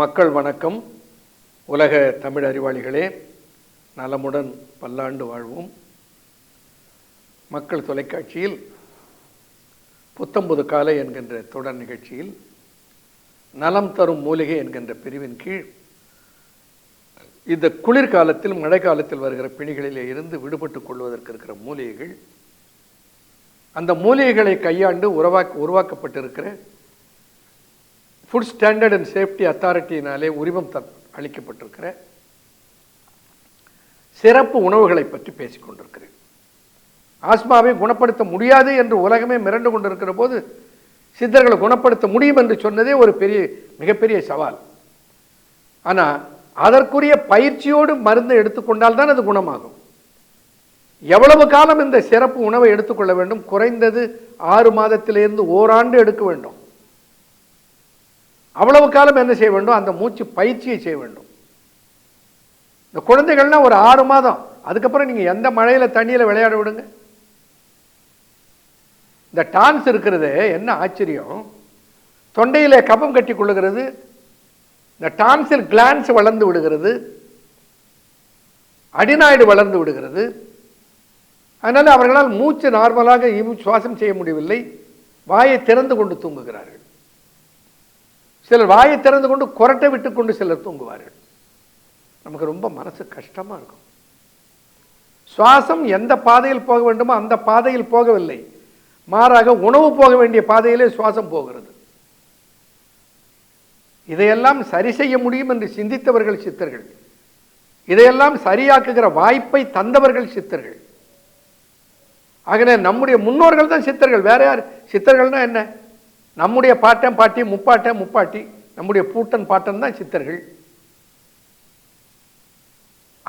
மக்கள் வணக்கம். உலக தமிழ் அறிவாளிகளே நலமுடன் பல்லாண்டு வாழ்வோம். மக்கள் தொலைக்காட்சியில் புத்தம்புது காலை என்கின்ற தொடர் நிகழ்ச்சியில் நலம் தரும் மூலிகை என்கின்ற பிரிவின் கீழ் இந்த குளிர்காலத்தில் மழை காலத்தில் வருகிற பிணிகளிலே இருந்து விடுபட்டுக் கொள்வதற்கு இருக்கிற மூலிகைகள் அந்த மூலிகைகளை கையாண்டு உருவாக்க உருவாக்கப்பட்டிருக்கிற ஃபுட் ஸ்டாண்டர்ட் அண்ட் சேஃப்டி அத்தாரிட்டியினாலே உரிமம் த அளிக்கப்பட்டிருக்கிற சிறப்பு உணவுகளை பற்றி பேசிக் கொண்டிருக்கிறேன். ஆஸ்மாவை குணப்படுத்த முடியாது என்று உலகமே மிரண்டு கொண்டிருக்கிற போது சித்தர்களை குணப்படுத்த முடியும் என்று சொன்னதே ஒரு பெரிய மிகப்பெரிய சவால். ஆனால் அதற்குரிய பயிற்சியோடு மருந்து எடுத்துக்கொண்டால் தான் அது குணமாகும். எவ்வளவு காலம் இந்த சிறப்பு உணவை எடுத்துக்கொள்ள வேண்டும்? குறைந்தது ஆறு மாதத்திலிருந்து ஓராண்டு எடுக்க வேண்டும். அவ்வளவு காலம் என்ன செய்ய வேண்டும்? அந்த மூச்சு பயிற்சியை செய்ய வேண்டும். இந்த குழந்தைகள்னா ஒரு ஆறு மாதம். அதுக்கப்புறம் நீங்கள் எந்த மழையில் தண்ணியில் விளையாட விடுங்க? இந்த டான்ஸ் இருக்கிறது என்ன ஆச்சரியம்? தொண்டையில் கபம் கட்டி கொள்ளுகிறது. இந்த டான்ஸில் கிளான்ஸ் வளர்ந்து விடுகிறது. அடிநாய்டு வளர்ந்து விடுகிறது. அதனால் அவர்களால் மூச்சு நார்மலாக சுவாசம் செய்ய முடியவில்லை. வாயை திறந்து கொண்டு தூங்குகிறார்கள். சிலர் வாயை திறந்து கொண்டு குரட்டை விட்டு கொண்டு சிலர் தூங்குவார்கள். நமக்கு ரொம்ப மனசு கஷ்டமா இருக்கும். சுவாசம் எந்த பாதையில் போக வேண்டுமோ அந்த பாதையில் போகவில்லை. மாறாக உணவு போக வேண்டிய பாதையிலே சுவாசம் போகிறது. இதையெல்லாம் சரி செய்ய முடியும் என்று சிந்தித்தவர்கள் சித்தர்கள். இதையெல்லாம் சரியாக்குகிற வாய்ப்பை தந்தவர்கள் சித்தர்கள். ஆகவே நம்முடைய முன்னோர்கள் தான் சித்தர்கள். வேற யார்? சித்தர்கள்னா என்ன? நம்முடைய பாட்டன் பாட்டி முப்பாட்டன் முப்பாட்டி நம்முடைய பூட்டன் பாட்டன் தான் சித்தர்கள்.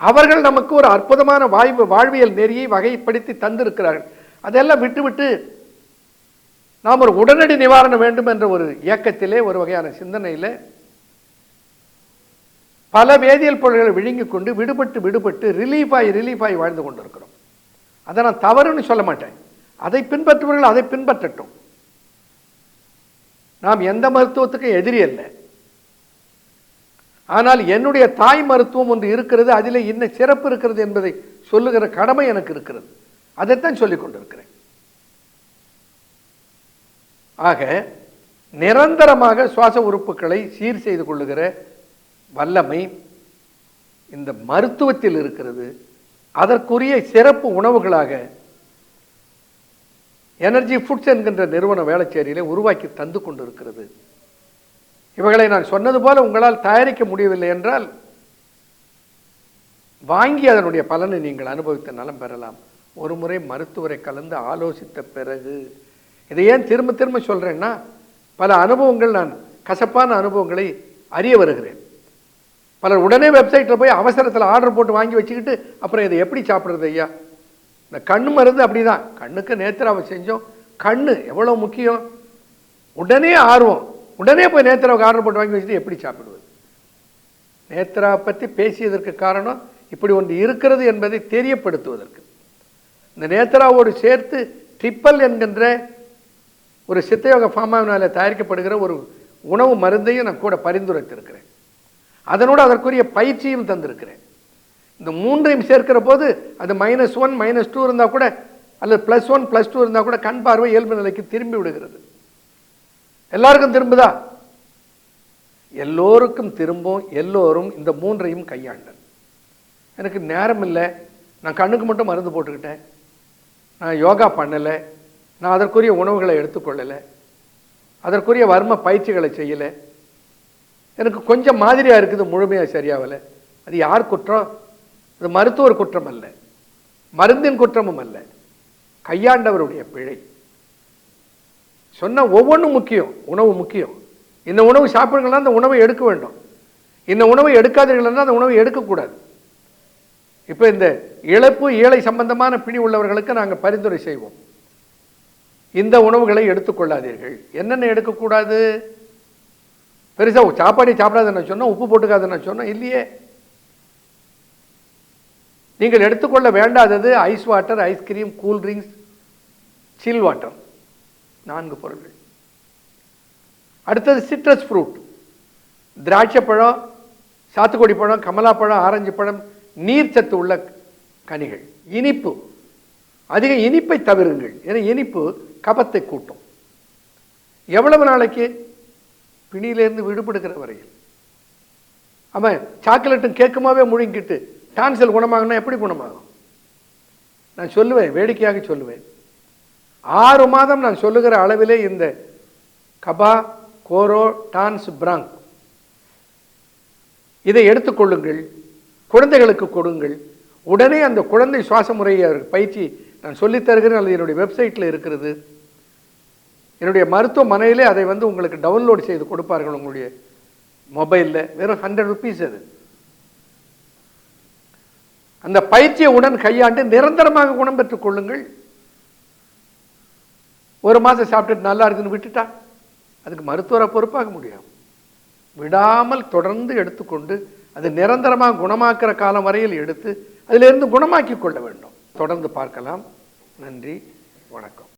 அவர்கள் நமக்கு ஒரு அற்புதமான வாய்வு வாழ்வியல் நெறியை வகைப்படுத்தி தந்திருக்கிறார்கள். அதெல்லாம் விட்டுவிட்டு நாம் ஒரு உடனடி நிவாரணம் வேண்டும் என்ற ஒரு இயக்கத்திலே ஒரு வகையான சிந்தனையில் பல வேதியியல் பொருள்களை விழுங்கிக் கொண்டு விடுபட்டு விடுபட்டு ரிலீஃப் ஆகி ரிலீஃப் ஆகி வாழ்ந்து கொண்டிருக்கிறோம். அதை நான் தவறுன்னு சொல்ல மாட்டேன். அதை பின்பற்றுபவர்கள் அதை பின்பற்றட்டும். நாம் எந்த மருத்துவத்துக்கும் எதிரி அல்ல. ஆனால் என்னுடைய தாய் மருத்துவம் ஒன்று இருக்கிறது அதில் இன்னும் சிறப்பு இருக்கிறது என்பதை சொல்லுகிற கடமை எனக்கு இருக்கிறது. அதைத்தான் சொல்லிக் கொண்டிருக்கிறேன். ஆக நிரந்தரமாக சுவாச உறுப்புகளை சீர் செய்து கொள்ளுகிற வல்லமை இந்த மருத்துவத்தில் இருக்கிறது. அதற்குரிய சிறப்பு உணவுகளாக எனர்ஜி ஃபுட்ஸ் என்கின்ற நிறுவன வேளச்சேரியிலே உருவாக்கி தந்து கொண்டிருக்கிறது. இவைகளை நான் சொன்னது போல உங்களால் தயாரிக்க முடியவில்லை என்றால் வாங்கி அதனுடைய பலனை நீங்கள் அனுபவித்த நலம் பெறலாம். ஒரு முறை மருத்துவரை கலந்து ஆலோசித்த பிறகு இதை ஏன் திரும்ப திரும்ப சொல்கிறேன்னா பல அனுபவங்கள் நான் கசப்பான அனுபவங்களை அறிய வருகிறேன். பலர் உடனே வெப்சைட்டில் போய் அவசரத்தில் ஆர்டர் போட்டு வாங்கி வச்சுக்கிட்டு அப்புறம் இதை எப்படி சாப்பிட்றது ஐயா? இந்த கண் மருந்து அப்படிதான். கண்ணுக்கு நேத்திராவை செஞ்சோம். கண் எவ்வளோ முக்கியம்? உடனே ஆர்வம். உடனே போய் நேத்திராவுக்கு ஆர்டர் போட்டு வாங்கி வச்சுட்டு எப்படி சாப்பிடுவது? நேத்திரா பற்றி பேசியதற்கு காரணம் இப்படி ஒன்று இருக்கிறது என்பதை தெரியப்படுத்துவதற்கு. இந்த நேத்ராவோடு சேர்த்து ட்ரிப்பல் என்கின்ற ஒரு சித்தயோக ஃபார்மாவினால் தயாரிக்கப்படுகிற ஒரு உணவு மருந்தையும் நான் கூட பரிந்துரைத்திருக்கிறேன். அதனோடு அதற்குரிய பயிற்சியும் தந்திருக்கிறேன். இந்த மூன்றையும் சேர்க்கிற போது அது மைனஸ் ஒன் மைனஸ் டூ இருந்தால் கூட அல்லது ப்ளஸ் ஒன் ப்ளஸ் டூ இருந்தால் கூட கண் பார்வை இயல்பு நிலைக்கு திரும்பி விடுகிறது. எல்லாருக்கும் திரும்புதா? எல்லோருக்கும் திரும்பும் எல்லோரும் இந்த மூன்றையும் கையாண்டன் எனக்கு நேரம் இல்லை. நான் கண்ணுக்கு மட்டும் மருந்து போட்டுக்கிட்டேன். நான் யோகா பண்ணலை. நான் அதற்குரிய உணவுகளை எடுத்துக்கொள்ளலை. அதற்குரிய வர்ம பயிற்சிகளை செய்யலை. எனக்கு கொஞ்சம் மாதிரியாக இருக்குது முழுமையாக சரியாகலை. அது யார் குற்றம்? அது மருத்துவர் குற்றம் அல்ல மருந்தின் குற்றமும் அல்ல. கையாண்டவருடைய பிழை. சொன்ன ஒவ்வொன்றும் முக்கியம் உணவு முக்கியம். இந்த உணவு சாப்பிடுங்கன்னா அந்த உணவை எடுக்க வேண்டும். இந்த உணவை எடுக்காதீர்கள்னா அந்த உணவை எடுக்கக்கூடாது. இப்போ இந்த இழப்பு ஏழை சம்பந்தமான பிணி உள்ளவர்களுக்கு நாங்கள் பரிந்துரை செய்வோம். இந்த உணவுகளை எடுத்துக்கொள்ளாதீர்கள். என்னென்ன எடுக்கக்கூடாது? பெருசாக சாப்பாடு சாப்பிடாதுன்னு சொன்னால் உப்பு போட்டுக்காதுன்னு சொன்னால் இல்லையே. நீங்கள் எடுத்துக்கொள்ள வேண்டாதது ice water ice cream cool drinks chill water. நான்கு பொருள்கள். அடுத்தது சிட்ரஸ் ஃப்ரூட். திராட்சை பழம் சாத்துக்குடி பழம் கமலா பழம் ஆரஞ்சு பழம் நீர்ச்சத்து உள்ள கனிகள். இனிப்பு. அதிக இனிப்பை தவிருங்கள். ஏன்னா இனிப்பு கபத்தை கூட்டும். எவ்வளவு நாளைக்கு? பிணியிலேருந்து விடுபடுகிற வரையில். அவன் சாக்லேட்டும் கேட்குமாவே முழுங்கிட்டு டான்சல் குணமாகனா எப்படி குணமாகும்? நான் சொல்லுவேன் வேடிக்கையாக சொல்லுவேன். ஆறு மாதம் நான் சொல்லுகிற அளவிலே இந்த கபா கோரோ டான்ஸ் பிராங்க். இதை எடுத்துக்கொள்ளுங்கள் குழந்தைகளுக்கு கொடுங்கள். உடனே அந்த குழந்தை சுவாச முறையை பயிற்சி நான் சொல்லித்தருகிறேன் அல்லது என்னுடைய வெப்சைட்டில் இருக்கிறது. என்னுடைய மருத்துவமனையிலே அதை வந்து உங்களுக்கு டவுன்லோட் செய்து கொடுப்பார்கள் உங்களுடைய மொபைலில். வெறும் ஹண்ட்ரட் ருபீஸ் அது. அந்த பயிற்சியை உடன் கையாண்டு நிரந்தரமாக குணம் பெற்றுக் கொள்ளுங்கள். ஒரு மாதம் சாப்பிட்டுட்டு நல்லா இருக்குன்னு விட்டுட்டா? அதுக்கு மருத்துவரை பொறுப்பாக முடியும். விடாமல் தொடர்ந்து எடுத்துக்கொண்டு அது நிரந்தரமாக குணமாக்குற காலம் வரையில் எடுத்து அதிலிருந்து குணமாக்கி கொள்ள வேண்டும். தொடர்ந்து பார்க்கலாம். நன்றி. வணக்கம்.